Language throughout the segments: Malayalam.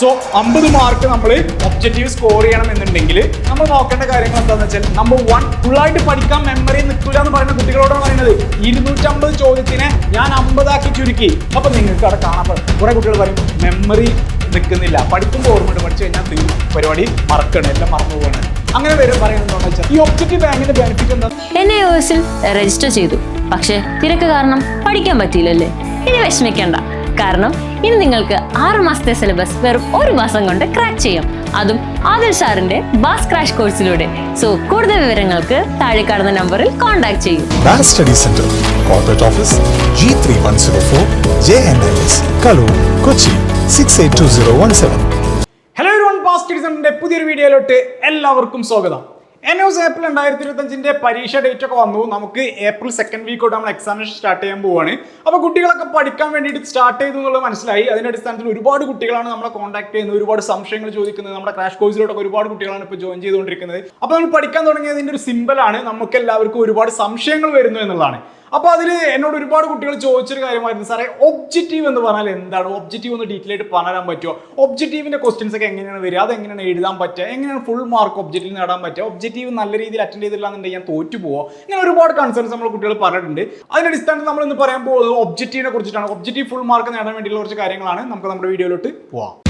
സോ അമ്പത് മാർക്ക് നമ്മൾ ഒബ്ജക്റ്റീവ് സ്കോർ ചെയ്യണം എന്നുണ്ടെങ്കിൽ നമ്മൾ നോക്കേണ്ട കാര്യങ്ങൾ എന്താണെന്ന് വെച്ചാൽ നമ്പർ വൺ ഫുള്ളായിട്ട് പഠിക്കാൻ മെമ്മറി നിൽക്കില്ല എന്ന് പറയുന്ന കുട്ടികളോടാണ് പറയുന്നത്. ഇരുന്നൂറ്റമ്പത് ചോദ്യത്തിനെ ഞാൻ അമ്പതാക്കി ചുരുക്കി. അപ്പൊ നിങ്ങൾക്ക് അവിടെ കാണാൻ കുറെ കുട്ടികൾ പറയും മെമ്മറി നിൽക്കുന്നില്ല. പഠിക്കുമ്പോൾ ഓർമ്മയുണ്ട് പഠിച്ചു കഴിഞ്ഞാൽ തീരും പരിപാടി മറക്കണം. എല്ലാം മറന്നു പോകണം അങ്ങനെ വരും പറയുന്നത് വെച്ചാൽ ഈ ഒബ്ജക്റ്റീവ് ബാങ്കിന്റെ ബെനിഫിറ്റ് എന്താ? എന്നെ രജിസ്റ്റർ ചെയ്തു. പക്ഷേ തിരക്ക് കാരണം പഠിക്കാൻ പറ്റിയില്ലല്ലേ? ഇനി വിഷമിക്കണ്ട. കാരണം ഇനി നിങ്ങൾക്ക് ആറ് മാസത്തെ സിലബസ് വെറും ഒരു മാസം കൊണ്ട് ക്രാക്ക് ചെയ്യാം. അതും ആദിൽ സാറിന്റെ ബാസ് ക്രാഷ് കോഴ്സിലൂടെ സോ കൂടുതൽ വിവരങ്ങൾക്ക് താഴെ കാണുന്ന നമ്പറിൽ കോൺടാക്ട് ചെയ്യും. Mass Study Center, Corporate Office, G3104, JNLS, Kalur, Kochi, 682017. Hello പുതിയൊരു വീഡിയോയിലോട്ട് എല്ലാവർക്കും സ്വാഗതം. എൻ എസ് ഏപ്രിൽ രണ്ടായിരത്തി ഇരുപത്തഞ്ചിന്റെ പരീക്ഷ ഡേറ്റ് ഒക്കെ വന്നു. നമുക്ക് ഏപ്രിൽ സെക്കൻഡ് വീക്ക് വീക്കോട്ട് നമ്മൾ എക്സാമിനേഷൻ സ്റ്റാർട്ട് ചെയ്യാൻ പോവാണ്. അപ്പോൾ കുട്ടികളൊക്കെ പഠിക്കാൻ വേണ്ടിയിട്ട് സ്റ്റാർട്ട് ചെയ്തു എന്നുള്ളത് മനസ്സിലായി. അതിന്റെ അടിസ്ഥാനത്തിൽ ഒരുപാട് കുട്ടികളാണ് നമ്മളെ കോൺടാക്ട് ചെയ്യുന്നത്. ഒരുപാട് സംശയങ്ങൾ ചോദിക്കുന്നത്. നമ്മുടെ ക്രാഷ് കോഴ്സിലോട്ടൊക്കെ ഒരുപാട് കുട്ടികളാണ് ഇപ്പോൾ ജോയിൻ ചെയ്തുകൊണ്ടിരിക്കുന്നത്. അപ്പോൾ നമ്മൾ പഠിക്കാൻ തുടങ്ങിയതിന്റെ ഒരു സിമ്പിളാണ് നമുക്ക് എല്ലാവർക്കും ഒരുപാട് സംശയങ്ങൾ വരുന്നു എന്നുള്ളതാണ്. അപ്പോൾ അതിൽ എന്നോട് ഒരുപാട് കുട്ടികൾ ചോദിച്ചൊരു കാര്യമായിരുന്നു. സാറേ ഒബ്ജക്റ്റീവ് എന്ന് പറഞ്ഞാൽ എന്താണ്? ഒബ്ജക്റ്റീവ് ഒന്ന് ഡീറ്റെയിൽ ആയിട്ട് പറയാൻ പറ്റുമോ ഒബ്ജക്റ്റീവിന്റെ ക്വസ്റ്റ്യൻസ് ഒക്കെ എങ്ങനെയാണ് വരിക? അത് എങ്ങനെയാണ് എഴുതാൻ പറ്റുക? എങ്ങനെയാണ് ഫുൾ മാർക്ക് ഒബ്ജക്റ്റീവ് നേടാൻ പറ്റുക? ഒബ്ജക്റ്റീവ് നല്ല രീതിയിൽ അറ്റൻഡ് ചെയ്തില്ല എന്നുണ്ടെങ്കിൽ ഞാൻ തോറ്റു പോവോ ഇങ്ങനെ ഒരുപാട് കൺസേൺസ് നമ്മൾ കുട്ടികൾ പറഞ്ഞിട്ടുണ്ട്. അതിന്റെ അടിസ്ഥാനത്തിൽ നമ്മൾ ഇന്ന് പറയാൻ പോകുന്നത് ഒബ്ജക്റ്റീവിനെ കുറിച്ചിട്ടാണ്. ഒബ്ജക്റ്റീവ് ഫുൾ മാർക്ക് നേടാൻ വേണ്ടിയുള്ള കുറച്ച് കാര്യങ്ങളാണ്. നമുക്ക് നമ്മുടെ വീഡിയോയിലോട്ട് പോവാം.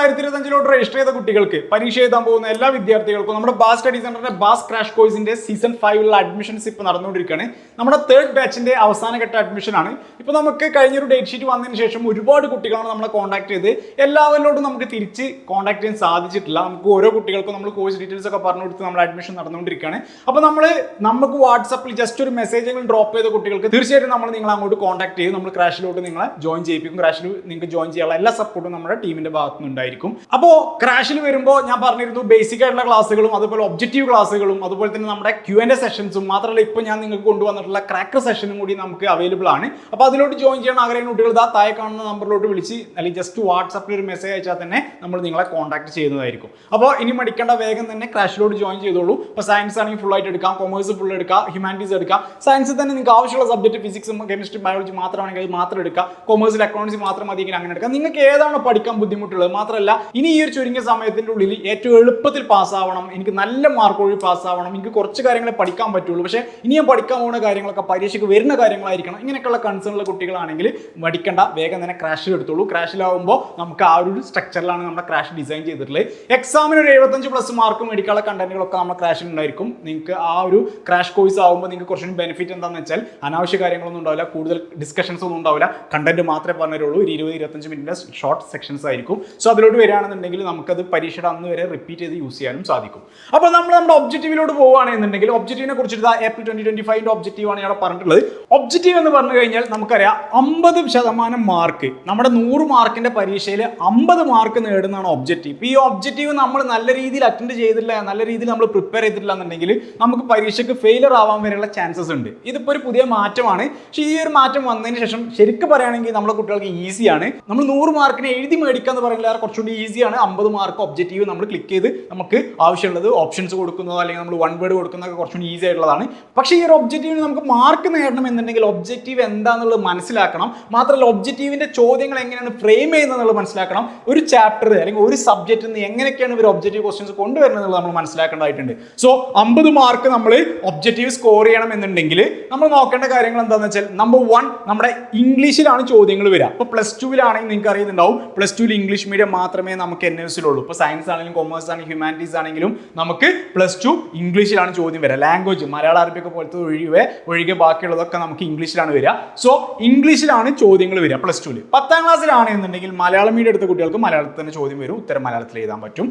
രണ്ടായിരത്തി ഇരുപത്തഞ്ചിലോട്ട് രജിസ്റ്റർ ചെയ്ത കുട്ടികൾക്ക് പരീക്ഷ എഴുതാൻ പോകുന്ന എല്ലാ വിദ്യാർത്ഥികൾക്കും നമ്മുടെ ബാസ് സ്റ്റഡി സെന്ററിന്റെ ബാസ് ക്രാഷ് കോഴ്സിന്റെ സീസൺ ഫൈവിലുള്ള അഡ്മിഷൻസ് ഇപ്പോൾ നടന്നുകൊണ്ടിരിക്കുകയാണ്. നമ്മുടെ തേർഡ് ബാച്ചിന്റെ അവസാന ഘട്ട അഡ്മിഷൻ ആണ്. ഇപ്പോൾ നമുക്ക് കഴിഞ്ഞൊരു ഡേറ്റ് ഷീറ്റ് വന്നതിന് ശേഷം ഒരുപാട് കുട്ടികളാണ് നമ്മളെ കോൺടാക്ട് ചെയ്ത്. എല്ലാവരിലോട്ടും നമുക്ക് തിരിച്ച് കോൺടാക്ട് ചെയ്യാൻ സാധിച്ചിട്ടില്ല. നമുക്ക് ഓരോ കുട്ടികൾക്കും നമ്മൾ കോഴ്സ് ഡീറ്റെയിൽസ് ഒക്കെ പറഞ്ഞു കൊടുത്ത് നമ്മൾ അഡ്മിഷൻ നടന്നുകൊണ്ടിരിക്കുകയാണ്. അപ്പോൾ നമ്മൾ നമുക്ക് വാട്സപ്പിൽ ജസ്റ്റ് ഒരു മെസ്സേജ് എങ്കിലും ഡ്രോപ്പ് ചെയ്ത കുട്ടികൾക്ക് തീർച്ചയായിട്ടും നമ്മൾ നിങ്ങളെ അങ്ങോട്ട് കോൺടാക്ട് ചെയ്യും. നമ്മൾ ക്രാഷിലോട്ട് നിങ്ങളെ ജോയിൻ ചെയ്യിപ്പിക്കും. ക്രാഷിൽ നിങ്ങൾക്ക് ജോയിൻ ചെയ്യാനുള്ള എല്ലാ സപ്പോർട്ടും നമ്മുടെ ടീമിന്റെ ഭാഗത്തു നിന്നുണ്ടായിരിക്കും അപ്പോൾ ക്രാഷിൽ വരുമ്പോൾ ഞാൻ പറഞ്ഞിരുന്നു ബേസിക് ആയിട്ടുള്ള ക്ലാസ്സുകളും അതുപോലെ ഒബ്ജക്റ്റീവ് ക്ലാസ്സുകളും അതുപോലെ തന്നെ നമ്മുടെ ക്യു എൻ എ സെഷൻസും മാത്രമല്ല ഇപ്പോൾ ഞാൻ നിങ്ങൾക്ക് കൊണ്ടുവന്നിട്ടുള്ള ക്രാക്കർ സെഷനും കൂടി നമുക്ക് അവൈലബിൾ ആണ്. അപ്പോൾ അതിലോട്ട് ജോയിൻ ചെയ്യാൻ ആഗ്രഹിക്കുന്ന കുട്ടികൾ ഇതാ താഴെ കാണുന്ന നമ്പറിലോട്ട് വിളിച്ച് അല്ലെങ്കിൽ ജസ്റ്റ് വാട്സാപ്പിൽ ഒരു മെസ്സേജ് അയച്ചാൽ തന്നെ നമ്മൾ നിങ്ങളെ കോൺടാക്ട് ചെയ്യുന്നതായിരിക്കും. അപ്പോൾ ഇനി മടിക്കേണ്ട വേഗം തന്നെ ക്രാഷിലോട്ട് ജോയിൻ ചെയ്തോളൂ. ഇപ്പോൾ സയൻസ് ആണെങ്കിൽ ഫുൾ ആയിട്ട് എടുക്കാം കൊമേഴ്സ് ഫുൾ എടുക്കാം ഹ്യൂമാനിറ്റീസ് എടുക്കാം. സയൻസിൽ തന്നെ നിങ്ങൾക്ക് ആവശ്യമുള്ള സബ്ജക്ട് ഫിസിക്സും കെമിസ്ട്രി ബയോളജി മാത്രമാണെങ്കിൽ അത് മാത്രം എടുക്കാം. കൊമേഴ്സിൽ അക്കൗണ്ട്സ് മാത്രം മതിയെങ്കിൽ അങ്ങനെ എടുക്കാം. നിങ്ങൾക്ക് ഏതാണ് പഠിക്കാൻ ബുദ്ധിമുട്ടുള്ളത് മാത്രമല്ല ഇനി ഈ ഒരു ചുരുങ്ങിയ സമയത്തിന്റെ ഉള്ളിൽ ഏറ്റവും എളുപ്പത്തിൽ പാസ്സാവണം എനിക്ക് നല്ല മാർക്ക് മാർക്കോഴി പാസ്സാവണം എനിക്ക് കുറച്ച് കാര്യങ്ങളെ പഠിക്കാൻ പറ്റുള്ളൂ. പക്ഷേ ഇനി ഞാൻ പഠിക്കാൻ പോകുന്ന കാര്യങ്ങളൊക്കെ പരീക്ഷയ്ക്ക് വരുന്ന കാര്യങ്ങളായിരിക്കണം ഇങ്ങനെയൊക്കെയുള്ള കൺസേൺ ഉള്ള കുട്ടികളാണെങ്കിൽ മടിക്കണ്ട വേഗം തന്നെ ക്രാഷിൽ എടുത്തോളൂ. ക്രാഷിലാവുമ്പോൾ നമുക്ക് ആ ഒരു സ്ട്രക്ചറിലാണ് നമ്മുടെ ക്രാഷ് ഡിസൈൻ ചെയ്തിട്ടുള്ളത്. എക്സാമിന് ഒരു എഴുപത്തഞ്ച് പ്ലസ് മാർക്ക് മേടിക്കാനുള്ള കണ്ടന്റുകളൊക്കെ നമ്മുടെ ക്രാഷിൽ ഉണ്ടായിരിക്കും. നിങ്ങൾക്ക് ആ ഒരു ക്രാഷ് കോഴ്സ് ആകുമ്പോൾ നിങ്ങൾക്ക് കുറച്ചും ബെനിഫിറ്റ് എന്താണെന്ന് വെച്ചാൽ അനാവശ്യ കാര്യങ്ങളൊന്നും ഉണ്ടാവില്ല കൂടുതൽ ഡിസ്കഷൻസ് ഒന്നും ഉണ്ടാവില്ല. കണ്ടന്റ് മാത്രമേ പറഞ്ഞുള്ളൂ ഒരു ഇരുപത് ഇരുപത്തഞ്ച് മിനിറ്റ് ഷോർട്ട് സെക്ഷൻസ് ആയിരിക്കും. സോ അതിലോട്ട് വരികയാണെന്നുണ്ടെങ്കിൽ നമുക്കത് പരീക്ഷയുടെ അന്ന് വരെ റിപ്പീറ്റ് ചെയ്ത് യൂസ് ചെയ്യാനും സാധിക്കും. അപ്പോൾ നമ്മൾ നമ്മുടെ ഒബ്ജക്റ്റീവിലോട്ട് പോവുകയാണെന്നുണ്ടെങ്കിൽ ഒബ്ജക്റ്റീവിനെ കുറിച്ചിട്ട് ഏപ്രിൽ ട്വന്റി ട്വന്റി ഫൈവിന്റെ ഒബ്ജക്റ്റീവാണ് ഇവിടെ പറഞ്ഞിട്ടുള്ളത്. ഒബ്ജക്റ്റീവ് എന്ന് പറഞ്ഞു കഴിഞ്ഞാൽ നമുക്കറിയാം അമ്പത് ശതമാനം മാർക്ക് നമ്മുടെ നൂറ് മാർക്കിന്റെ പരീക്ഷയിൽ അമ്പത് മാർക്ക് നേടുന്നതാണ് ഒബ്ജക്റ്റീവ് ഈ ഒബ്ജക്റ്റീവ് നമ്മൾ നല്ല രീതിയിൽ അറ്റൻഡ് ചെയ്തില്ല നല്ല രീതിയിൽ നമ്മൾ പ്രിപ്പയർ ചെയ്തിട്ടില്ല എന്നുണ്ടെങ്കിൽ നമുക്ക് പരീക്ഷയ്ക്ക് ഫെയിലർ ആവാൻ വരെയുള്ള ചാൻസസ് ഉണ്ട്. ഇതിപ്പോൾ ഒരു പുതിയ മാറ്റമാണ്. പക്ഷേ ഈ ഒരു മാറ്റം വന്നതിന് ശേഷം ശരിക്കും പറയുകയാണെങ്കിൽ നമ്മുടെ കുട്ടികൾക്ക് ഈസിയാണ് നമ്മൾ നൂറ് മാർക്കിന് എഴുതി മേടിക്കുക എന്ന് പറയുന്നത് കുറച്ചുകൂടി ഈസിയാണ് അമ്പത് മാർക്ക് ഒബ്ജക്റ്റീവ് നമ്മൾ ക്ലിക്ക് ചെയ്ത് നമുക്ക് ആവശ്യമുള്ളത് ഓപ്ഷൻസ് കൊടുക്കുന്നതോ അല്ലെങ്കിൽ നമ്മൾ വൺ വേർഡ് കൊടുക്കുന്നതൊക്കെ കുറച്ചുകൂടി ഈസി ആയിട്ടുള്ളതാണ്. പക്ഷേ ഈ ഒരു ഒബ്ജക്റ്റീവിന് നമുക്ക് മാർക്ക് നേടണം എന്നുണ്ടെങ്കിൽ ഒബ്ജക്റ്റീവ് എന്താണെന്നുള്ളത് മനസ്സിലാക്കണം. മാത്രമല്ല ഒബ്ജക്റ്റീവിന്റെ ചോദ്യങ്ങൾ എങ്ങനെയാണ് ഫ്രെയിം ചെയ്യുന്നത് എന്നുള്ളത് മനസ്സിലാക്കണം. ഒരു ചാപ്റ്റർ അല്ലെങ്കിൽ ഒരു സബ്ജക്റ്റിൽ നിന്ന് എങ്ങനെയൊക്കെയാണ് ഇവർ ഒബ്ജക്റ്റീവ് ക്വസ്റ്റ്യൻസ് കൊണ്ടുവരുന്നത് നമ്മൾ മനസ്സിലാക്കേണ്ടതായിട്ടുണ്ട്. സോ അമ്പത് മാർക്ക് നമ്മൾ ഒബ്ജക്റ്റീവ് സ്കോർ ചെയ്യണം എന്നുണ്ടെങ്കിൽ നമ്മൾ നോക്കേണ്ട കാര്യങ്ങൾ എന്താണെന്ന് വെച്ചാൽ നമ്പർ വൺ നമ്മുടെ ഇംഗ്ലീഷിലാണ് ചോദ്യങ്ങൾ വരിക. അപ്പോൾ പ്ലസ് ടുവിലാണെങ്കിൽ നിങ്ങൾക്ക് അറിയുന്നുണ്ടാവും. പ്ലസ് ടുവിൽ ഇംഗ്ലീഷ് മീഡിയം മാത്രമേ നമുക്ക് എൻ എസിലുള്ളൂ ഇപ്പോൾ സയൻസ് ആണെങ്കിലും കൊമേഴ്സ് ആണെങ്കിലും ഹ്യൂമാനിറ്റീസ് ആണെങ്കിലും നമുക്ക് പ്ലസ് ടു ഇംഗ്ലീഷിലാണ് ചോദ്യം വരിക. ലാംഗ്വേജ് മലയാള അറബിയൊക്കെ പോലത്തെ ഒഴികെ ഒഴികെ ബാക്കിയുള്ളതൊക്കെ നമുക്ക് ഇംഗ്ലീഷിലാണ് വരിക. സോ ഇംഗ്ലീഷിലാണ് ചോദ്യങ്ങൾ വരിക പ്ലസ് ടുവിൽ പത്താം ക്ലാസ്സിലാണ് എന്നുണ്ടെങ്കിൽ മലയാളം മീഡിയം എടുത്ത കുട്ടികൾക്ക് മലയാളത്തിൽ തന്നെ ചോദ്യം വരും. ഉത്തരം മലയാളത്തിൽ എഴുതാൻ പറ്റും.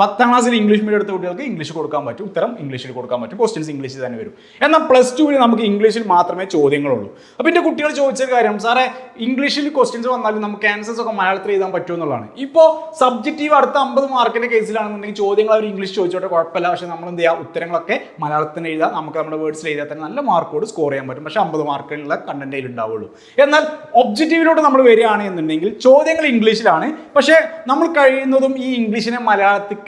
പത്താം ക്ലാസ്സിൽ ഇംഗ്ലീഷ് മീഡിയം എടുത്ത കുട്ടികൾക്ക് ഇംഗ്ലീഷ് കൊടുക്കാൻ പറ്റും. ഉത്തരം ഇംഗ്ലീഷിൽ കൊടുക്കാൻ പറ്റും. ക്വസ്റ്റ്യൻസ് ഇംഗ്ലീഷിൽ തന്നെ വരും. എന്നാൽ പ്ലസ് ടുവിന് നമുക്ക് ഇംഗ്ലീഷിൽ മാത്രമേ ചോദ്യങ്ങളുള്ളൂ. അപ്പോൾ എന്റെ കുട്ടികൾ ചോദിച്ച കാര്യം സാറേ ഇംഗ്ലീഷിൽ ക്വസ്റ്റ്യൻസ് വന്നാലും നമുക്ക് ആൻസേഴ്സ് ഒക്കെ മലയാളത്തിൽ എഴുതാൻ പറ്റുമോ എന്നുള്ളതാണ്. ഇപ്പോൾ സബ്ജക്റ്റീവ് അടുത്ത അമ്പത് മാർക്കിന്റെ കേസിലാണെന്നുണ്ടെങ്കിൽ ചോദ്യങ്ങൾ അവർ ഇംഗ്ലീഷ് ചോദിച്ചോട്ടെ കുഴപ്പമില്ല. പക്ഷേ നമ്മൾ എന്ത് ചെയ്യുക? ഉത്തരങ്ങളൊക്കെ മലയാളത്തിൽ എഴുതാം നമുക്ക് നമ്മുടെ വേർഡ്സിൽ എഴുതാൻ തന്നെ നല്ല മാർക്കോട് സ്കോർ ചെയ്യാൻ പറ്റും. പക്ഷേ അമ്പത് മാർക്കിനുള്ള കണ്ടന്റ് ഉണ്ടാവുള്ളൂ. എന്നാൽ ഒബ്ജക്റ്റീവിലോട്ട് നമ്മൾ വരികയാണെന്നുണ്ടെങ്കിൽ ചോദ്യങ്ങൾ ഇംഗ്ലീഷിലാണ് പക്ഷേ നമ്മൾ കഴിയുന്നതും ഈ ഇംഗ്ലീഷിനെ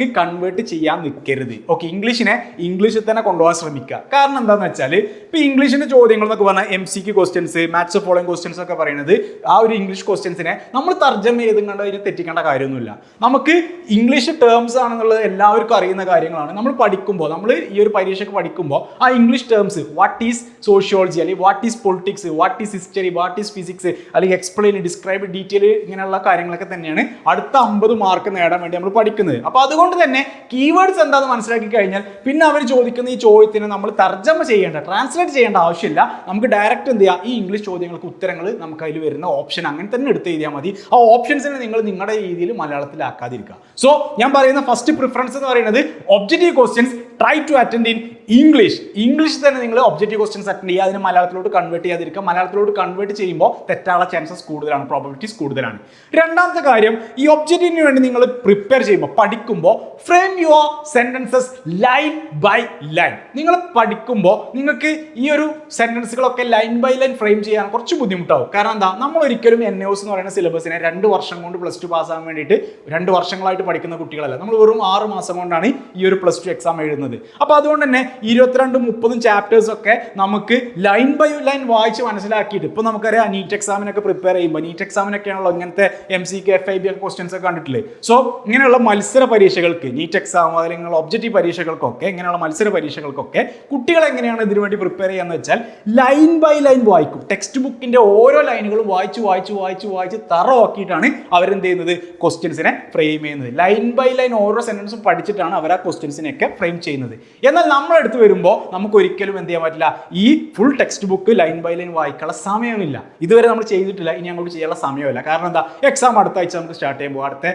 മലയാളത്തിക്ക് കൺവേർട്ട് ചെയ്യാൻ നിൽക്കരുത് ഓക്കെ ഇംഗ്ലീഷിനെ ഇംഗ്ലീഷിൽ തന്നെ കൊണ്ടുപോകാൻ ശ്രമിക്കുക. കാരണം എന്താണെന്ന് വെച്ചാൽ ഇപ്പോൾ ഇംഗ്ലീഷിന്റെ ചോദ്യങ്ങൾ എന്നൊക്കെ പറഞ്ഞാൽ M C Q questions maths following questions ഒക്കെ പറയുന്നത് ആ ഒരു ഇംഗ്ലീഷ് ക്വസ്റ്റ്യൻസിനെ നമ്മൾ തർജമ ചെയ്തും അതിനെ തെറ്റിക്കേണ്ട കാര്യമൊന്നുമില്ല. നമുക്ക് ഇംഗ്ലീഷ് ടേംസ് ആണെന്നുള്ളത് എല്ലാവർക്കും അറിയുന്ന കാര്യങ്ങളാണ്. നമ്മൾ പഠിക്കുമ്പോൾ നമ്മൾ ഈ ഒരു പരീക്ഷയ്ക്ക് പഠിക്കുമ്പോൾ ആ English terms what is sociology അല്ലെങ്കിൽ what is politics what is history what is physics അല്ലെങ്കിൽ എക്സ്പ്ലെയിൻ ഡിസ്ക്രൈബ് ഡീറ്റെയിൽ ഇങ്ങനെയുള്ള കാര്യങ്ങളൊക്കെ തന്നെയാണ് അടുത്ത അമ്പത് മാർക്ക് നേടാൻ വേണ്ടി നമ്മൾ പഠിക്കുന്നത്. അപ്പോൾ അതുകൊണ്ട് തന്നെ കീവേഡ്സ് എന്താണെന്ന് മനസ്സിലാക്കി കഴിഞ്ഞാൽ പിന്നെ അവർ ചോദിക്കുന്ന ഈ ചോദ്യത്തിന് നമ്മൾ തർജമ ചെയ്യേണ്ട ട്രാൻസ്ലേറ്റ് ചെയ്യേണ്ട ആവശ്യമില്ല. നമുക്ക് ഡയറക്റ്റ് എന്ത് ചെയ്യാം? ഈ ഇംഗ്ലീഷ് ചോദ്യങ്ങൾക്ക് ഉത്തരങ്ങൾ നമുക്ക് അതിൽ വരുന്ന ഓപ്ഷൻ അങ്ങനെ തന്നെ എടുത്ത് എഴുതിയാൽ മതി. ആ ഓപ്ഷൻസിനെ നിങ്ങൾ നിങ്ങളുടെ രീതിയിൽ മലയാളത്തിലാക്കാതിരിക്കുക. സോ ഞാൻ പറയുന്ന ഫസ്റ്റ് പ്രിഫറൻസ് എന്ന് പറയുന്നത് objective questions try to attend in English English തന്നെ നിങ്ങൾ ഒബ്ജക്റ്റീവ് ക്വസ്റ്റ്യൻസ് അറ്റൻഡ് ചെയ്യുക. അതിന് മലയാളത്തിലോട്ട് കൺവേർട്ട് ചെയ്യാതിരിക്കുക. മലയാളത്തിലോട്ട് കൺവേർട്ട് ചെയ്യുമ്പോൾ തെറ്റാനുള്ള ചാൻസസ് കൂടുതലാണ് പ്രോബിലിറ്റീസ് കൂടുതലാണ്. രണ്ടാമത്തെ കാര്യം ഈ ഒബ്ജക്റ്റീവിന് വേണ്ടി നിങ്ങൾ പ്രിപ്പയർ ചെയ്യുമ്പോൾ പഠിക്കുമ്പോൾ frame your sentences line by line നിങ്ങൾ പഠിക്കുമ്പോൾ നിങ്ങൾക്ക് ഈ ഒരു സെന്റൻസുകളൊക്കെ ലൈൻ ബൈ ലൈൻ ഫ്രെയിം ചെയ്യാൻ കുറച്ച് ബുദ്ധിമുട്ടാവും. കാരണം എന്താ? നമ്മൾ ഒരിക്കലും എൻ എസ് എന്ന് പറയുന്ന സിലബസിനെ രണ്ട് വർഷം കൊണ്ട് പ്ലസ് ടു പാസ്സാകാൻ വേണ്ടിയിട്ട് രണ്ട് വർഷങ്ങളായിട്ട് പഠിക്കുന്ന കുട്ടികളല്ല. നമ്മൾ വെറും ആറ് മാസം കൊണ്ടാണ് ഈ ഒരു പ്ലസ് ടു എക്സാം എഴുതുന്നത്. അപ്പോൾ അതുകൊണ്ട് തന്നെ ഇരുപത്തിരണ്ടും മുപ്പതും ചാപ്റ്റേഴ്സ് ഒക്കെ നമുക്ക് ലൈൻ ബൈ ലൈൻ വായിച്ച് മനസ്സിലാക്കിയിട്ട് ഇപ്പോൾ നമുക്കറിയാം നീറ്റ് എക്സാമിനൊക്കെ പ്രിപ്പയർ ചെയ്യുമ്പോൾ നീറ്റ് എക്സാമിനൊക്കെയാണല്ലോ ഇങ്ങനത്തെ M C K F I B ഒക്കെ ക്വസ്റ്റ്യൻസ് ഒക്കെ കണ്ടിട്ടില്ലേ? സോ ഇങ്ങനെയുള്ള മത്സര പരീക്ഷകൾക്ക് നീറ്റ് എക്സാം അല്ലെങ്കിൽ ഒബ്ജക്റ്റീവ് പരീക്ഷകൾക്കൊക്കെ ഇങ്ങനെയുള്ള മത്സര പരീക്ഷകൾക്കൊക്കെ കുട്ടികൾ എങ്ങനെയാണ് ഇതിനു വേണ്ടി പ്രിപ്പയർ ചെയ്യാന്ന് വെച്ചാൽ ലൈൻ ബൈ ലൈൻ വായിക്കും. ടെക്സ്റ്റ് ബുക്കിന്റെ ഓരോ ലൈനുകളും വായിച്ച് വായിച്ച് വായിച്ച് വായിച്ച് തറവാക്കിയിട്ടാണ് അവരെന്ത് ചെയ്യുന്നത്? ക്വസ്റ്റ്യൻസിനെ ഫ്രെയിം ചെയ്യുന്നത്. ലൈൻ ബൈ ലൈൻ ഓരോ സെന്റൻസും പഠിച്ചിട്ടാണ് അവർ ആ ക്വസ്റ്റ്യൻസിനെയൊക്കെ ഫ്രെയിം ചെയ്യുന്നത്. എന്നാൽ നമ്മളെടുത്ത് വരുമ്പോൾ നമുക്ക് ഒരിക്കലും എന്ത് ചെയ്യാൻ പറ്റില്ല. ഈ full text book line by line വായിക്കാനുള്ള സമയമില്ല. ഇതുവരെ നമ്മൾ ചെയ്തിട്ടില്ല. ഇനി അങ്ങോട്ട് ചെയ്യാനുള്ള സമയമില്ല. കാരണം എന്താ? എക്സാം അടുത്ത ആഴ്ച നമുക്ക് സ്റ്റാർട്ട് ചെയ്യുമ്പോൾ അടുത്ത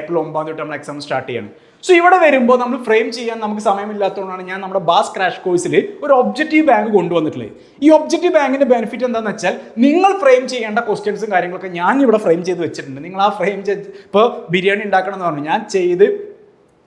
ഏപ്രിൽ ഒമ്പതാം തൊട്ട് നമ്മൾ എക്സാം സ്റ്റാർട്ട് ചെയ്യണം. സോ ഇവിടെ വരുമ്പോൾ നമ്മൾ ഫ്രെയിം ചെയ്യാൻ നമുക്ക് സമയമില്ലാത്തതുകൊണ്ടാണ് ഞാൻ നമ്മുടെ ബാസ് ക്രാഷ് കോഴ്സിൽ ഒരു ഒബ്ജക്റ്റീവ് ബാങ്ക് കൊണ്ടുവന്നിട്ടുള്ളത്. ഈ ഒബ്ജക്റ്റീവ് ബാങ്കിന്റെ ബെനിഫിറ്റ് എന്താണെന്ന് വെച്ചാൽ നിങ്ങൾ ഫ്രെയിം ചെയ്യേണ്ട ക്വസ്റ്റ്യൻസും കാര്യങ്ങളൊക്കെ ഞാൻ ഇവിടെ ഫ്രെയിം ചെയ്ത് വെച്ചിട്ടുണ്ട്. നിങ്ങൾ ആ ഫ്രെയിം ചെയ്ത് ഇപ്പോൾ ബിരിയാണി ഉണ്ടാക്കണം എന്ന് പറഞ്ഞു. ഞാൻ ചെയ്ത്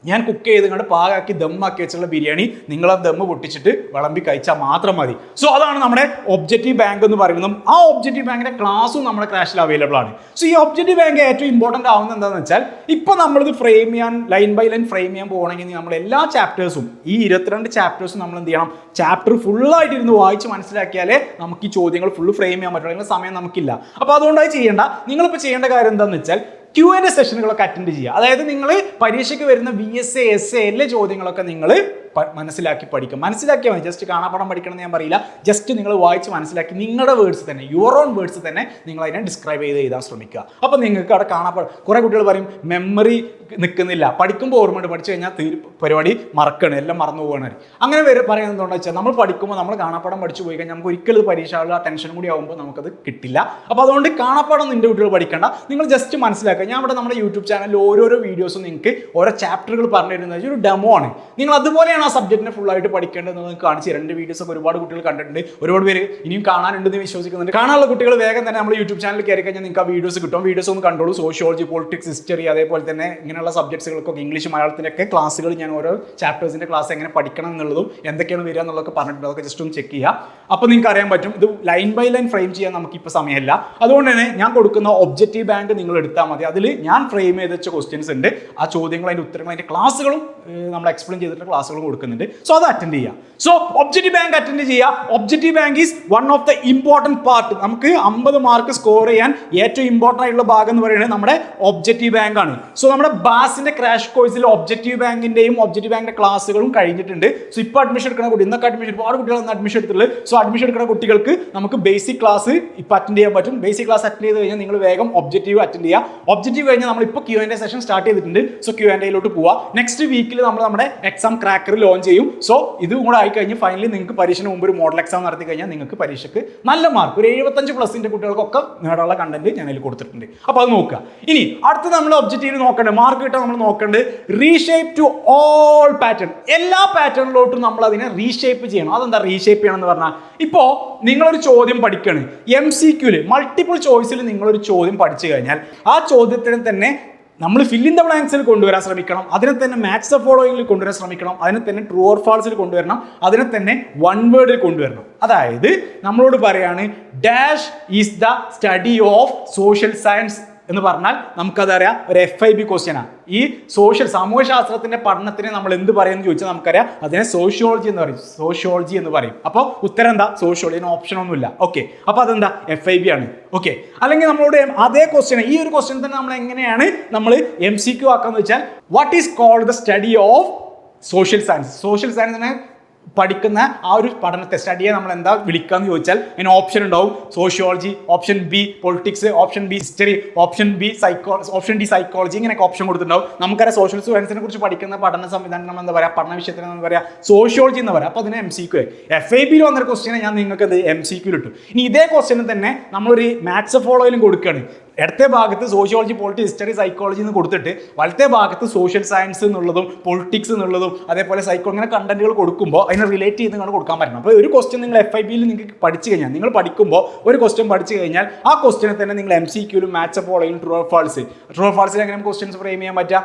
ഞാൻ കുക്ക് ചെയ്ത് കണ്ട് പാകാക്കി ദമ്മാക്കി വെച്ചുള്ള ബിരിയാണി നിങ്ങൾ ആ ദമ്മ് പൊട്ടിച്ചിട്ട് വിളമ്പി കഴിച്ചാൽ മാത്രം മതി. സോ അതാണ് നമ്മുടെ ഒബ്ജക്റ്റീവ് ബാങ്ക് എന്ന് പറയുന്നതും ആ ഒബ്ജക്റ്റീവ് ബാങ്കിന്റെ ക്ലാസ്സും നമ്മുടെ ക്രാഷിൽ അവൈലബിൾ ആണ്. സോ ഈ ഒബ്ജക്റ്റീവ് ബാങ്ക് ഏറ്റവും ഇമ്പോർട്ടന്റ് ആവുന്നത് എന്താണെന്ന് വെച്ചാൽ ഇപ്പോൾ നമ്മളിത് ഫ്രെയിം ചെയ്യാൻ ലൈൻ ബൈ ലൈൻ ഫ്രെയിം ചെയ്യാൻ പോകണമെങ്കിൽ നമ്മൾ എല്ലാ ചാപ്റ്റേഴ്സും ഈ ഇരുപത്തിരണ്ട് ചാപ്റ്റേഴ്സും നമ്മൾ എന്ത് ചെയ്യണം? ചാപ്റ്റർ ഫുള്ളായിട്ട് ഇരുന്ന് വായിച്ച് മനസ്സിലാക്കിയാലേ നമുക്ക് ഈ ചോദ്യങ്ങൾ ഫുള്ള് ഫ്രെയിം ചെയ്യാൻ പറ്റുള്ളൂ. സമയം നമുക്കില്ല. അപ്പോൾ അതുകൊണ്ടായി ചെയ്യേണ്ട നിങ്ങളിപ്പോൾ ചെയ്യേണ്ട കാര്യം എന്താണെന്ന് വെച്ചാൽ ക്യു എന്റെ സെഷനുകളൊക്കെ അറ്റൻഡ് ചെയ്യുക. അതായത് നിങ്ങൾ പരീക്ഷയ്ക്ക് വരുന്ന V S A S A എല്ലാ ചോദ്യങ്ങളൊക്കെ നിങ്ങൾ മനസ്സിലാക്കി പഠിക്കും. മനസ്സിലാക്കിയാൽ മതി. ജസ്റ്റ് കാണാപ്പാടം പഠിക്കണം എന്ന് ഞാൻ പറയില്ല. ജസ്റ്റ് നിങ്ങൾ വായിച്ച് മനസ്സിലാക്കി നിങ്ങളുടെ വേർഡ്സ് തന്നെ യുവർ ഓൺ വേർഡ്സ് തന്നെ നിങ്ങൾ അതിനെ ഡിസ്ക്രൈബ് ചെയ്ത് എഴുതാൻ ശ്രമിക്കുക. അപ്പോൾ നിങ്ങൾക്ക് അവിടെ കാണാപ്പടം കുറേ കുട്ടികൾ പറയും മെമ്മറി നിൽക്കുന്നില്ല പഠിക്കുമ്പോൾ ഓർമ്മയുണ്ട്. പഠിച്ചു കഴിഞ്ഞാൽ തീർ പരിപാടി മറക്കണം. എല്ലാം മറന്നു പോകണം അങ്ങനെ വരെ പറയുന്നത് എന്താണെന്ന് വെച്ചാൽ നമ്മൾ പഠിക്കുമ്പോൾ നമ്മൾ കാണാപ്പാടം പഠിച്ചു പോയി കഴിഞ്ഞാൽ നമുക്ക് ഒരിക്കലും പരീക്ഷകളിൽ ആ ടെൻഷൻ കൂടി ആകുമ്പോൾ നമുക്കത് കിട്ടില്ല. അപ്പോൾ അതുകൊണ്ട് കാണാപ്പാടം നിന്റെ കുട്ടികൾ പഠിക്കേണ്ട. നിങ്ങൾ ജസ്റ്റ് മനസ്സിലാക്കുക. ഞാൻ ഇവിടെ നമ്മുടെ യൂട്യൂബ് ചാനലിൽ ഓരോരോ വീഡിയോസും നിങ്ങൾക്ക് ഓരോ ചാപ്റ്ററുകൾ പറഞ്ഞു തരുന്നത് ഒരു ഡെമോ ആണ്. നിങ്ങൾ അതുപോലെയാണ് ആ സബ്ജക്റ്റിനെ ഫുൾ ആയിട്ട് പഠിക്കേണ്ടത് നിങ്ങൾക്ക് കാണിച്ച് രണ്ട് വീഡിയോസ് ഒക്കെ ഒരുപാട് കുട്ടികൾ കണ്ടിട്ടുണ്ട്. ഒരുപാട് പേര് ഇനിയും കാണാനുണ്ടെന്ന് വിശ്വസിക്കുന്നുണ്ട്. കാണാനുള്ള കുട്ടികൾ വേഗം തന്നെ നമ്മൾ യൂട്യൂബ് ചാനൽ കയറി കഴിഞ്ഞാൽ നിങ്ങൾക്ക് ആ വീഡിയോസ് കിട്ടും. വീഡിയോസ് ഒന്ന് കണ്ടോളൂ. സോഷ്യോളജി പോളിറ്റിക്സ് ഹിസ്റ്ററി അതേപോലെ തന്നെ ഇങ്ങനെയുള്ള സബ്ജക്ട്സുകൾക്കൊക്കെ ഇംഗ്ലീഷ് മലയാളത്തിലൊക്കെ ക്ലാസ്സുകൾ ഞാൻ ഓരോ ചാപ്റ്റേഴ്സിന്റെ ക്ലാസ് എങ്ങനെ പഠിക്കണം എന്നുള്ളതും എന്തൊക്കെയാണ് വരിക എന്നുള്ളതൊക്കെ പറഞ്ഞിട്ടുണ്ട്. അതൊക്കെ ജസ്റ്റ് ഒന്ന് ചെക്ക് ചെയ്യുക. അപ്പോൾ നിങ്ങൾക്ക് അറിയാൻ പറ്റും ഇത് ലൈൻ ബൈ ലൈൻ ഫ്രെയിം ചെയ്യാൻ നമുക്കിപ്പോൾ സമയമില്ല. അതുകൊണ്ട് തന്നെ ഞാൻ കൊടുക്കുന്ന ഒബ്ജക്റ്റീവ് ബാങ്ക് നിങ്ങൾ എടുത്താൽ മതി. അതിൽ ഞാൻ ഫ്രെയിം ചെയ്ത് വെച്ച ക്വസ്റ്റ്യൻസ് ഉണ്ട്. ആ ചോദ്യങ്ങൾ അതിന്റെ ഉത്തരങ്ങൾ അതിന്റെ ക്ലാസ്സുകളും നമ്മൾ എക്സ്പ്ലെയിൻ ചെയ്തിട്ടുള്ള ക്ലാസ്സുകളും കൊടുക്കുന്നുണ്ട്. സോ അത് അറ്റൻഡ് ചെയ്യുക സോ ഒബ്ജക്റ്റീവ് ബാങ്ക് അറ്റൻഡ് ചെയ്യുക objective bank is one of the important part നമുക്ക് അമ്പത് മാർക്ക് സ്കോർ ചെയ്യാൻ ഏറ്റവും ഇമ്പോർട്ടന്റ് ആയിട്ടുള്ള ഭാഗം എന്ന് പറയുന്നത് നമ്മുടെ ഒബ്ജക്റ്റീവ് ബാങ്ക് ആണ്. സോ നമ്മുടെ ബാസിന്റെ ക്രാഷ് കോഴ്സിൽ ഒബ്ജക്റ്റീവ് ബാങ്കിന്റെയും ഒബ്ജക്റ്റീവ് ബാങ്കിന്റെ ക്ലാസ്സുകളും കഴിഞ്ഞിട്ടുണ്ട്. സോ ഇപ്പോൾ അഡ്മിഷൻ എടുക്കുന്ന കുട്ടി ഇന്നൊക്കെ അഡ്മിഷൻ ഒരുപാട് കുട്ടികൾ ഇന്ന് അഡ്മിഷൻ എടുത്തിട്ടുള്ളത്. സോ അഡ്മിഷൻ എടുക്കുന്ന കുട്ടികൾക്ക് നമുക്ക് ബേസിക് ക്ലാസ് ഇപ്പോൾ അറ്റൻഡ് ചെയ്യാൻ പറ്റും. ബേസിക് ക്ലാസ് അറ്റൻഡ് ചെയ്ത് കഴിഞ്ഞാൽ നിങ്ങൾ വേഗം ഒബ്ജക്റ്റീവ് അറ്റൻഡ് ചെയ്യുക ഒബ്ജക്റ്റീവ് കഴിഞ്ഞാൽ നമ്മൾ ഇപ്പോൾ ക്യൂ എന്റെ സെഷൻ സ്റ്റാർട്ട് ചെയ്തിട്ടുണ്ട്. സോ ക്യൂ എന്റെ സെഷനിലോട്ട് പോവുക നെക്സ്റ്റ് വീക്കിൽ നമ്മൾ നമ്മുടെ എക്സാം ക്രാക്കർ ജനുവരി ലോഞ്ച് ചെയ്യും. സോ ഇതും കൂടെ ആയിക്കഴിഞ്ഞ് ഫൈനലി നിങ്ങൾക്ക് പരീക്ഷന് മുമ്പ് ഒരു മോഡൽ എക്സാം നടത്തി കഴിഞ്ഞാൽ നിങ്ങൾക്ക് പരീക്ഷയ്ക്ക് നല്ല മാർക്ക് ഒരു എഴുപത്തഞ്ച് പ്ലസിന്റെ കുട്ടികൾക്കൊക്കെ നേടാനുള്ള കണ്ടന്റ് ഞാൻ അതിൽ കൊടുത്തിട്ടുണ്ട്. അപ്പോൾ അത് നോക്കുക. ഇനി അടുത്ത നമ്മൾ ഒബ്ജക്റ്റീവ് നോക്കേണ്ടത് മാർക്ക് കിട്ടാൻ നമ്മൾ നോക്കേണ്ടത് റീഷേപ്പ് ടു ഓൾ പാറ്റേൺ എല്ലാ പാറ്റേണിലോട്ടും നമ്മൾ അതിനെ റീഷേപ്പ് ചെയ്യണം. അതെന്താ റീഷേപ്പ് ചെയ്യണം എന്ന് പറഞ്ഞാൽ ഇപ്പോൾ നിങ്ങളൊരു ചോദ്യം പഠിക്കുകയാണ് എം സി ക്യൂൽ മൾട്ടിപ്പിൾ ചോയ്സിൽ നിങ്ങളൊരു ചോദ്യം പഠിച്ചു കഴിഞ്ഞാൽ ആ ചോദ്യത്തിന് തന്നെ നമ്മൾ ഫില്ലിൻ ദ ബ്ലാങ്ക്സിൽ കൊണ്ടുവരാൻ ശ്രമിക്കണം. അതിനെ തന്നെ മാക്സ് ദ ഫോളോയിങ്ങിൽ കൊണ്ടുവരാൻ ശ്രമിക്കണം. അതിനെ തന്നെ ട്രൂ ഓർ ഫാൾസിൽ കൊണ്ടുവരണം. അതിനെ തന്നെ വൺ വേർഡിൽ കൊണ്ടുവരണം. അതായത് നമ്മളോട് പറയാണ് dash is the study of social science എന്ന് പറഞ്ഞാൽ നമുക്കതറിയാം ഒരു എഫ് ഐ ബി ക്വസ്റ്റ്യനാണ് ഈ സോഷ്യൽ സാമൂഹ്യശാസ്ത്രത്തിന്റെ പഠനത്തിന് നമ്മൾ എന്ത് പറയുമെന്ന് ചോദിച്ചാൽ നമുക്കറിയാം അതിനെ സോഷ്യോളജി എന്ന് പറയും. സോഷ്യോളജി എന്ന് പറയും. അപ്പോൾ ഉത്തരം എന്താ? സോഷ്യോളജി ഓപ്ഷൻ ഓപ്ഷൻ ഒന്നുമില്ല. ഓക്കെ അപ്പോൾ അതെന്താ? എഫ് ഐ ബി ആണ്. ഓക്കെ അല്ലെങ്കിൽ നമ്മളോട് അതേ ക്വസ്റ്റ്യൻ ഈ ഒരു ക്വസ്റ്റ്യൻ തന്നെ നമ്മൾ എങ്ങനെയാണ് നമ്മൾ എം സി ക്യു ആക്കാന്ന് വെച്ചാൽ what is called the study of social science social സയൻസിനെ പഠിക്കുന്ന ആ ഒരു പഠനത്തെ സ്റ്റഡിയെ നമ്മൾ എന്താ വിളിക്കാന്ന് ചോദിച്ചാൽ അതിന് ഓപ്ഷൻ ഉണ്ടാവും. Sociology option B politics option B history option B psycho option D psychology ഇങ്ങനെയൊക്കെ ഓപ്ഷൻ കൊടുത്തിട്ടുണ്ടാവും. നമുക്കറിയാം സോഷ്യൽ സയൻസിനെ കുറിച്ച് പഠിക്കുന്ന പഠന സംവിധാനം നമ്മൾ എന്താ പറയുക പഠന വിഷയത്തിന് എന്താ പറയുക സോഷ്യോളജി എന്ന് പറയാം. അപ്പോൾ അതിന് M C Q F I ബിയിൽ വന്നൊരു ക്വസ്റ്റിനെ ഞാൻ നിങ്ങൾക്ക് എം സി ഇട്ടു. ഇനി ഇതേ ക്വസ്റ്റിന് തന്നെ നമ്മളൊരു മാത്സ് ഫോളോയിലും കൊടുക്കുകയാണ്. ഇടത്തെ ഭാഗത്ത് സോഷ്യോളജി പൊളിറ്റിക്സ് ഹിസ്റ്ററി സൈക്കോളജി എന്ന് കൊടുത്തിട്ട് വലത്തെ ഭാഗത്ത് സോഷ്യൽ സയൻസ് എന്നുള്ളതും പൊളിറ്റിക്സ് എന്നുള്ളതും അതേപോലെ സൈക്കോ ഇങ്ങനെ കണ്ടന്റുകൾ കൊടുക്കുമ്പോൾ അതിനെ റിലേറ്റ് ചെയ്ത് നിങ്ങൾ കൊടുക്കാൻ പറ്റണം. അപ്പോൾ ഒരു ക്വസ്റ്റ്യൻ നിങ്ങൾ എഫ് ഐ ബിയിൽ നിങ്ങൾക്ക് പഠിച്ചു കഴിഞ്ഞാൽ നിങ്ങൾ പഠിക്കുമ്പോൾ ഒരു ക്വസ്റ്റ്യൻ പഠിച്ചു കഴിഞ്ഞാൽ ആ ക്വസ്റ്റ്യനെ തന്നെ നിങ്ങൾ എം സി ക്യൂലും മാച്ച് ഫോളോയിലും ട്രൂ ഫാൾസ് ട്രൂ ഫാൾസിൽ എങ്ങനെ ക്വസ്റ്റ്യൻസ് ഫ്രെയിം ചെയ്യാൻ പറ്റുക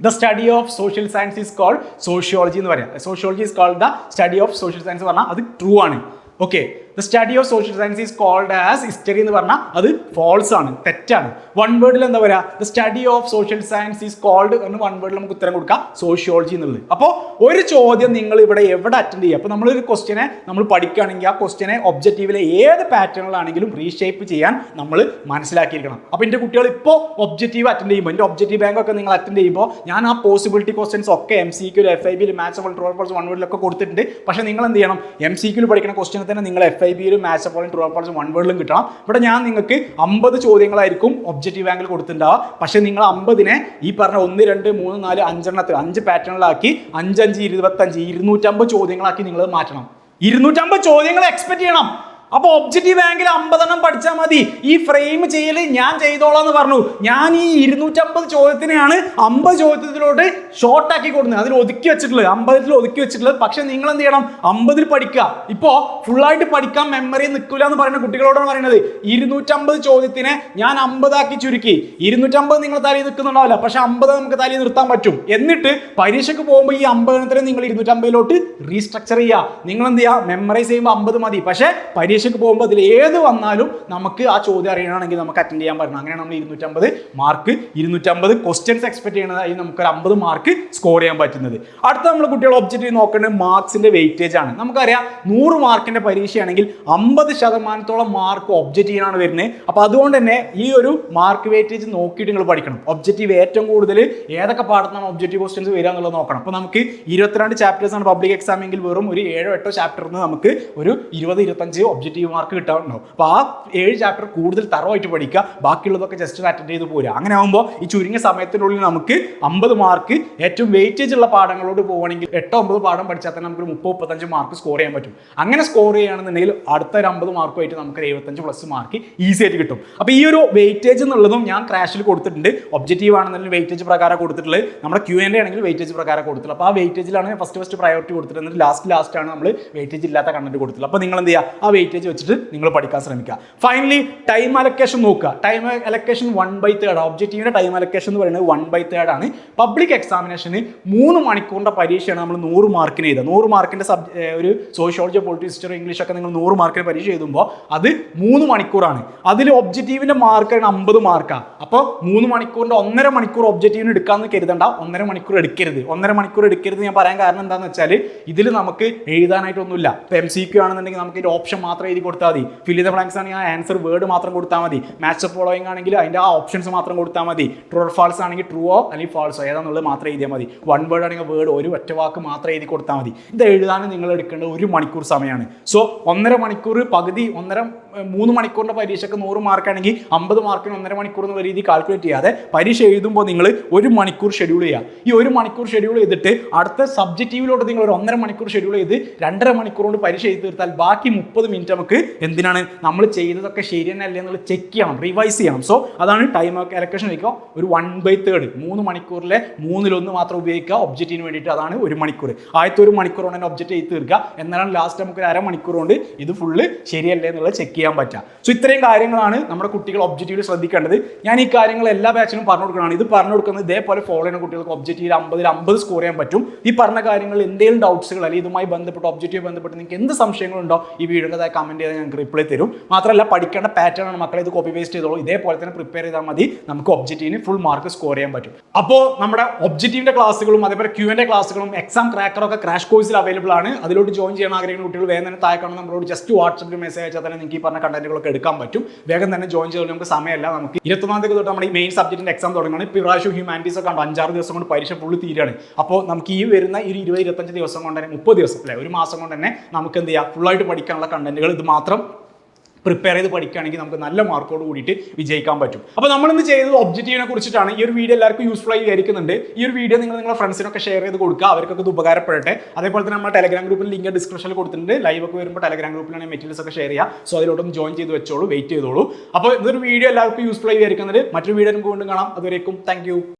the study of social science is called sociology എന്ന് പറയാം. Sociology is called the study of social science പറഞ്ഞാൽ അത് ട്രൂ ആണ്. Okay the study of social science is called as history എന്ന് പറഞ്ഞാൽ അത് ഫോൾസ് ആണ് തെറ്റാണ്. വൺ വേർഡിൽ എന്താ പറയുക the study of social science is called എന്ന് വൺ വേർഡിൽ നമുക്ക് ഉത്തരം കൊടുക്കാം സോഷ്യോളജി എന്നുള്ളത്. അപ്പോൾ ഒരു ചോദ്യം നിങ്ങൾ ഇവിടെ എവിടെ അറ്റൻഡ് ചെയ്യുക? അപ്പോൾ നമ്മളൊരു ക്വസ്റ്റ്യനെ നമ്മൾ പഠിക്കുകയാണെങ്കിൽ ആ ക്വസ്റ്റ്യനെ ഒബ്ജക്റ്റീവിലെ ഏത് പാറ്റേണിലാണെങ്കിലും റീഷേപ്പ് ചെയ്യാൻ നമ്മൾ മനസ്സിലാക്കിയിരിക്കണം. അപ്പോൾ എന്റെ കുട്ടികൾ ഇപ്പോൾ ഒബ്ജക്റ്റീവ് അറ്റൻഡ് ചെയ്യുമ്പോൾ എന്റെ ഒബ്ജക്റ്റീവ് ബാങ്ക് ഒക്കെ നിങ്ങൾ അറ്റൻഡ് ചെയ്യുമ്പോൾ ഞാൻ ആ പോസിബിലിറ്റി ക്വസ്റ്റ്യൻസ് ഒക്കെ M C Q F I ബിയിൽ match of true false one വേർഡിലൊക്കെ കൊടുത്തിട്ടുണ്ട്. പക്ഷേ നിങ്ങൾ എന്ത് ചെയ്യണം? എം സി ക്യൂൽ പഠിക്കുന്ന ക്വസ്റ്റ്യനെ തന്നെ നിങ്ങൾ എഫ് ഐ ബിയിലും മാച്ച് അപ്പോൾ ട്രൂ ഫോൾസ് വൺ വേർഡിലും കിട്ടണം. ഇവിടെ ഞാൻ നിങ്ങൾക്ക് അമ്പത് ചോദ്യങ്ങളായിരിക്കും ഒബ്ജക്റ്റീവ് ആംഗിൾ കൊടുത്തിട്ടുണ്ടാവുക. പക്ഷേ നിങ്ങൾ അമ്പതിനെ ഈ പറഞ്ഞ ഒന്ന് രണ്ട് മൂന്ന് നാല് അഞ്ചെണ്ണത്തിൽ അഞ്ച് പാറ്റേണിലാക്കി അഞ്ചഞ്ച് ഇരുപത്തഞ്ച് ഇരുന്നൂറ്റമ്പത് ചോദ്യങ്ങളാക്കി നിങ്ങൾ മാറ്റണം. ഇരുന്നൂറ്റമ്പത് ചോദ്യങ്ങൾ എക്സ്പെക്ട് ചെയ്യണം. അപ്പോൾ ഒബ്ജക്റ്റീവ് ആംഗിൾ അമ്പതെണ്ണം പഠിച്ചാൽ മതി. ഈ ഫ്രെയിം ചെയ്യൽ ഞാൻ ചെയ്തോളാം എന്ന് പറഞ്ഞു. ഞാൻ ഈ ഇരുന്നൂറ്റമ്പത് ചോദ്യത്തിനെയാണ് അമ്പത് ചോദ്യത്തിലോട്ട് ഷോർട്ടാക്കി കൊടുക്കുന്നത്. അതിൽ ഒതുക്കി വെച്ചിട്ടുള്ളത്. അമ്പതിൽ ഒതുക്കി വെച്ചിട്ടുള്ളത്. പക്ഷെ നിങ്ങൾ എന്ത് ചെയ്യണം? അമ്പതിൽ പഠിക്കുക. ഇപ്പോൾ ഫുള്ളായിട്ട് പഠിക്കാൻ മെമ്മറി നിൽക്കില്ല എന്ന് പറയുന്ന കുട്ടികളോടാണ് പറയുന്നത്. ഇരുന്നൂറ്റമ്പത് ചോദ്യത്തിനെ ഞാൻ അമ്പതാക്കി ചുരുക്കി. ഇരുന്നൂറ്റമ്പത് നിങ്ങൾ തലയിൽ നിൽക്കുന്നുണ്ടാവില്ല. പക്ഷെ അമ്പത് നമുക്ക് തലയിൽ നിർത്താൻ പറ്റും. എന്നിട്ട് പരീക്ഷയ്ക്ക് പോകുമ്പോൾ ഈ അമ്പതിനത്തിനെ നിങ്ങൾ ഇരുന്നൂറ്റമ്പതിലോട്ട് റീസ്ട്രക്ചർ ചെയ്യുക. നിങ്ങൾ എന്ത് ചെയ്യുക? മെമ്മറൈസ് ചെയ്യുമ്പോൾ അമ്പത് മതി. പക്ഷേ പരീക്ഷയ്ക്ക് പോകുമ്പോൾ അതിൽ ഏത് വന്നാലും നമുക്ക് ആ ചോദ്യം അറിയണമെങ്കിൽ നമുക്ക് അറ്റൻഡ് ചെയ്യാൻ പറ്റണം. അങ്ങനെയാണ് നമ്മൾ ഇരുന്നൂറ്റമ്പത് മാർക്ക് ഇരുന്നൂറ്റമ്പത് ക്വസ്റ്റ്യൻസ് എക്സ്പെക്ട് ചെയ്യണതായി നമുക്ക് ഒരു അമ്പത് മാർക്ക് സ്കോർ ചെയ്യാൻ പറ്റുന്നത്. അടുത്ത നമ്മൾ കുട്ടികൾ ഒബ്ജക്റ്റീവ് നോക്കേണ്ടത് മാർക്സിന്റെ വെയിറ്റേജ് ആണ്. നമുക്കറിയാം നൂറ് മാർക്കിന്റെ പരീക്ഷയാണെങ്കിൽ അമ്പത് ശതമാനത്തോളം മാർക്ക് ഒബ്ജക്റ്റീവിനാണ് വരുന്നത്. അപ്പോൾ അതുകൊണ്ട് തന്നെ ഈ ഒരു മാർക്ക് വെയിറ്റേജ് നോക്കിയിട്ട് നിങ്ങൾ പഠിക്കണം. ഒബ്ജക്റ്റീവ് ഏറ്റവും കൂടുതൽ ഏതൊക്കെ പാടത്താണ് ഒബ്ജക്റ്റീവ് ക്വസ്റ്റ്യൻസ് വരിക എന്നുള്ളത് നോക്കണം. അപ്പോൾ നമുക്ക് ഇരുപത്തിരണ്ട് ചാപ്റ്റേഴ്സ് ആണ് പബ്ലിക് എക്സാം എങ്കിൽ വെറും ഒരു ഏഴോ എട്ടോ ചാപ്റ്ററിൽ നിന്ന് നമുക്ക് ഒരു ഇരുപത് ഇരുപത്തഞ്ച് ഒബ്ജക്റ്റീവ് മാർക്ക് കിട്ടാറുണ്ടാവും അപ്പോൾ ആ ഏഴ് ചാപ്റ്റർ കൂടുതൽ തറവായിട്ട് പഠിക്കുക ബാക്കിയുള്ളതൊക്കെ ജസ്റ്റ് അറ്റൻഡ് ചെയ്ത് പോരുക. അങ്ങനെ ആകുമ്പോൾ ഈ ചുരുങ്ങിയ സമയത്തിനുള്ളിൽ നമുക്ക് അമ്പത് മാർക്ക് ഏറ്റവും വെയിറ്റേജ് ഉള്ള പാഠങ്ങളോട് പോകണമെങ്കിൽ എട്ടോ ഒമ്പത് പാഠം പഠിച്ചാൽ തന്നെ നമുക്ക് മുപ്പത് മുപ്പത്തഞ്ച് മാർക്ക് സ്കോർ ചെയ്യാൻ പറ്റും. അങ്ങനെ സ്കോർ ചെയ്യുകയാണെന്നുണ്ടെങ്കിൽ അടുത്ത ഒരു അമ്പത് മാർക്കുമായിട്ട് നമുക്ക് എഴുപത്തഞ്ച് പ്ലസ് മാർക്ക് ഈസി ആയിട്ട് കിട്ടും. അപ്പോൾ ഈ ഒരു വെയിറ്റേജ് എന്നുള്ളതും ഞാൻ ക്രാഷിൽ കൊടുത്തിട്ടുണ്ട്. ഒബ്ജക്റ്റീവ് ആണെന്നുണ്ടെങ്കിൽ വെയിറ്റേജ് പ്രകാരം കൊടുത്തിട്ടുള്ളത്. നമ്മുടെ ക്യൂ എന്റെ ആണെങ്കിൽ വെയിറ്റേജ് പ്രകാരം കൊടുത്തിട്ടുള്ളത്. അപ്പോൾ ആ വെയിറ്റേജിലാണ് ഫസ്റ്റ് ഫസ്റ്റ് പ്രയോറിറ്റി കൊടുത്തിട്ടുണ്ട് ലാസ്റ്റ് ലാസ്റ്റ് ആണ് നമ്മൾ വെയിറ്റേജ് ഇല്ലാത്ത കണ്ടന്റ് കൊടുത്തിട്ടുള്ളത്. അപ്പോൾ നിങ്ങൾ എന്ത് ചെയ്യുക? ആ വെയിറ്റേജ് വെച്ചിട്ട് നിങ്ങൾ പഠിക്കാൻ ശ്രമിക്കുക. ഫൈനലി ടൈം അലക്കേഷൻ നോക്കുക. Time allocation one by third ഒബ്ജക്റ്റീവിന്റെ time allocation എന്ന് പറയുന്നത് വൺ ബൈ തേർഡ് ആണ്. പബ്ലിക് എക്സാമിനേഷന് മൂന്ന് മണിക്കൂറിന്റെ പരീക്ഷയാണ് നമ്മൾ നൂറ് മാർക്കിന് ചെയ്തത് നൂറ് മാർക്കിന്റെ സബ് ഒരു സോഷ്യോളജി പോളിറ്റി ഹിസ്റ്ററി ഇംഗ്ലീഷ് ഒക്കെ നിങ്ങൾ നൂറ് മാർക്കിന് പരീക്ഷ എഴുതുമ്പോൾ അത് മൂന്ന് മണിക്കൂറാണ്. അതിൽ ഒബ്ജക്റ്റീവിന്റെ മാർക്കാണ് അമ്പത് മാർക്കാണ് അപ്പോൾ മൂന്ന് മണിക്കൂറിന്റെ ഒന്നര മണിക്കൂർ ഒബ്ജക്റ്റീവിന് എടുക്കാമെന്ന് കരുതണ്ട. ഒന്നര മണിക്കൂർ എടുക്കരുത്. ഒന്നര മണിക്കൂർ എടുക്കരുത് ഞാൻ പറയാൻ കാരണം എന്താണെന്ന് വെച്ചാൽ ഇതിൽ നമുക്ക് എഴുതാനായിട്ടൊന്നുമില്ല. ഇപ്പോൾ എം സി ക്യു ആണെന്നുണ്ടെങ്കിൽ നമുക്ക് ഇതിന്റെ ഓപ്ഷൻ എഴുതി കൊടുത്താൽ മതി. ഫിൽ ചെയ്ത ബ്ലാങ്ക്സ് ആണെങ്കിൽ ആ ആൻസർ വേർഡ് മാത്രം കൊടുത്താൽ മതി. മാച്ച് ഫോളോയിങ് ആണെങ്കിൽ അതിന്റെ ആ ഓപ്ഷൻസ് മാത്രം കൊടുത്താൽ മതി. ട്രൂ ഓർ ഫാൾസ് ആണെങ്കിൽ ട്രൂ ഓ അല്ലെങ്കിൽ ഫാൾസോ ഏതാണെന്നുള്ളത് മാത്രം എഴുതിയാൽ മതി. വൺ വേർഡ് ആണെങ്കിൽ വേർഡ് ഒരു ഒറ്റ വാക്ക് മാത്രം എഴുതി കൊടുത്താൽ മതി. ഇത് എഴുതാൻ നിങ്ങൾ എടുക്കേണ്ട ഒരു മണിക്കൂർ സമയമാണ്. സോ ഒന്നര മണിക്കൂർ പകുതി ഒന്നര മൂന്ന് മണിക്കൂറിന്റെ പരീക്ഷയ്ക്ക് നൂറ് മാർക്കാണെങ്കിൽ അമ്പത് മാർക്കിന് ഒന്നര മണിക്കൂർ എന്നുള്ള രീതി കാൽക്കുലേറ്റ് ചെയ്യാതെ പരീക്ഷ എഴുതുമ്പോൾ നിങ്ങൾ ഒരു മണിക്കൂർ ഷെഡ്യൂൾ ചെയ്യുക. ഈ ഒരു മണിക്കൂർ ഷെഡ്യൂൾ ചെയ്തിട്ട് അടുത്ത സബ്ജക്റ്റീവിലോട്ട് നിങ്ങൾ ഒരു ഒന്നര മണിക്കൂർ ഷെഡ്യൂൾ ചെയ്ത് രണ്ടര മണിക്കൂർ കൊണ്ട് പരീക്ഷ എഴുതി തീർത്താൽ ബാക്കി മുപ്പത് മിനിറ്റ് നമുക്ക് എന്തിനാണ് നമ്മൾ ചെയ്തതൊക്കെ ശരി തന്നെ അല്ലേ എന്നുള്ളത് ചെക്ക് ചെയ്യണം റിവൈസ് ചെയ്യണം. സോ അതാണ് ടൈം അലക്കേഷൻ വയ്ക്കുക ഒരു വൺ ബൈ തേർഡ് മൂന്ന് മണിക്കൂറിലെ മൂന്നിലൊന്ന് മാത്രം ഉപയോഗിക്കുക ഒബ്ജക്റ്റിന് വേണ്ടിയിട്ട് അതാണ് ഒരു മണിക്കൂർ. ആദ്യത്തെ ഒരു മണിക്കൂർ കൊണ്ട് തന്നെ ഒബ്ജക്റ്റ് എഴുതി തീർക്കുക. എന്നാലാണ് ലാസ്റ്റ് നമുക്ക് ഒരു അരമണിക്കൂർ കൊണ്ട് ഇത് ഫുള്ള് ശരിയല്ലേ എന്നുള്ളത് ചെക്ക് ചെയ്യാൻ പറ്റുക. സോ ഇത്രയും കാര്യങ്ങളാണ് നമ്മുടെ കുട്ടികൾ ഒബ്ജക്റ്റീവിൽ ശ്രദ്ധിക്കേണ്ടത്. ഞാൻ ഈ കാര്യങ്ങൾ എല്ലാ ബാച്ചിനും പറഞ്ഞു കൊടുക്കണം ഇത് പറഞ്ഞു കൊടുക്കുന്നത് ഇതേപോലെ ഫോളോ ചെയ്യുന്ന കുട്ടികൾക്ക് ഒബ്ജക്റ്റീവിൽ അമ്പതിൽ അമ്പത് സ്കോർ ചെയ്യാൻ പറ്റും. ഈ പറഞ്ഞ കാര്യങ്ങൾ എന്തെങ്കിലും ഡൗട്ട്സുകൾ അല്ലെങ്കിൽ ഇതുമായി ബന്ധപ്പെട്ട് ഒബ്ജക്റ്റീവ് ബന്ധപ്പെട്ട് നിങ്ങൾക്ക് എന്ത് സംശയങ്ങളുണ്ടോ ഈ വീഡിയോയുടെ കമന്റ് ചെയ്താൽ ഞങ്ങൾക്ക് റിപ്ലൈ തരും. മാത്രമല്ല പഠിക്കേണ്ട പാറ്റേൺ ആണ് മക്കളെ ഇത് കോപ്പി പേസ്റ്റ് ചെയ്തോളൂ. ഇതേപോലെ തന്നെ പ്രിപ്പയർ ചെയ്താൽ മതി. നമുക്ക് ഒബ്ജക്റ്റീവിന് ഫുൾ മാർക്ക് സ്കോർ ചെയ്യാൻ പറ്റും. അപ്പോൾ നമ്മുടെ ഒബ്ജക്റ്റീവിന്റെ ക്ലാസ്സുകളും അതേപോലെ ക്യൂ എന്റെ ക്ലാസ്സുകളും എക്സാം ക്രാക്കറൊക്കെ ക്രാഷ് കോഴ്സിൽ അവൈലബിൾ ആണ്. അതിലോട്ട് ജോയിൻ ചെയ്യാൻ ആഗ്രഹിക്കുന്ന കുട്ടികൾ വേഗം തന്നെ താഴെ കാണുന്ന നമ്മളോട് ജസ്റ്റ് വാട്സപ്പിൽ മെസ്സേജ് അയച്ചാൽ തന്നെ നിങ്ങൾക്ക് ഈ പറഞ്ഞ കണ്ടന്റുകളൊക്കെ എടുക്കാൻ പറ്റും. വേഗം തന്നെ ജോയിൻ ചെയ്തോളൂ നമുക്ക് സമയമല്ല. നമുക്ക് ഇരുപത്തൊന്നാം തീയതി തൊട്ട് നമ്മുടെ ഈ മെയിൻ സബ്ജക്റ്റിന്റെ എക്സാം തുടങ്ങുകയാണ്. ഇപ്പോൾ പ്രാവശ്യം ഹ്യൂമാനിറ്റീസ് ഒക്കെ ഉണ്ട് അഞ്ചാറ് ദിവസം കൊണ്ട് പരീക്ഷ ഫുള്ള് തീരുകയാണ്. അപ്പോൾ നമുക്ക് ഈ വരുന്ന ഒരു ഇരുപത് ഇരുപത്തഞ്ച് ദിവസം കൊണ്ട് തന്നെ മുപ്പത് ദിവസം അല്ലെ? ഒരു മാസം കൊണ്ട് തന്നെ നമുക്ക് എന്ത് ചെയ്യാം? ഫുള്ളായിട്ട് പഠിക്കാനുള്ള കണ്ടന്റുകൾ ഇത് മാത്രം പ്രിപ്പയർ ചെയ്ത് പഠിക്കുകയാണെങ്കിൽ നമുക്ക് നല്ല മാർക്കോട് കൂടിയിട്ട് വിജയിക്കാൻ പറ്റും. അപ്പോൾ നമ്മൾ ഇന്ന് ചെയ്തത് ഒബ്ജക്റ്റീവിനെ കുറിച്ചിട്ടാണ്. ഈ ഒരു വീഡിയോ എല്ലാവർക്കും യൂസ്ഫുൾ ആയി വിചാരിക്കുന്നുണ്ട്. ഈ ഒരു വീഡിയോ നിങ്ങൾ നിങ്ങളുടെ ഫ്രണ്ട്സിനൊക്കെ ഷെയർ ചെയ്ത് കൊടുക്കുക. അവർക്കൊക്കെ ഇത് ഉപകാരപ്പെടട്ടെ. അതേപോലെ തന്നെ നമ്മുടെ ടെലഗ്രാം ഗ്രൂപ്പിൽ ലിങ്ക് ഡിസ്ക്രിപ്ഷനിൽ കൊടുത്തിട്ടുണ്ട്. ലൈവ് ഒക്കെ വരുമ്പോൾ ടെലഗ്രാം ഗ്രൂപ്പിലാണ് മെറ്റീരിയൽസ് ഒക്കെ ഷെയർ ചെയ്യുക. സോ അതിലോട്ടൊന്ന് ജോയിൻ ചെയ്ത് വെച്ചോളൂ. വെയിറ്റ് ചെയ്തോളൂ. അപ്പോൾ ഇതൊരു വീഡിയോ എല്ലാവർക്കും യൂസ്ഫുൾ ആയി വിചാരിക്കുന്നത് മറ്റൊരു വീഡിയോ നമുക്ക് വീണ്ടും കാണാം. അതുവരേക്കും താങ്ക്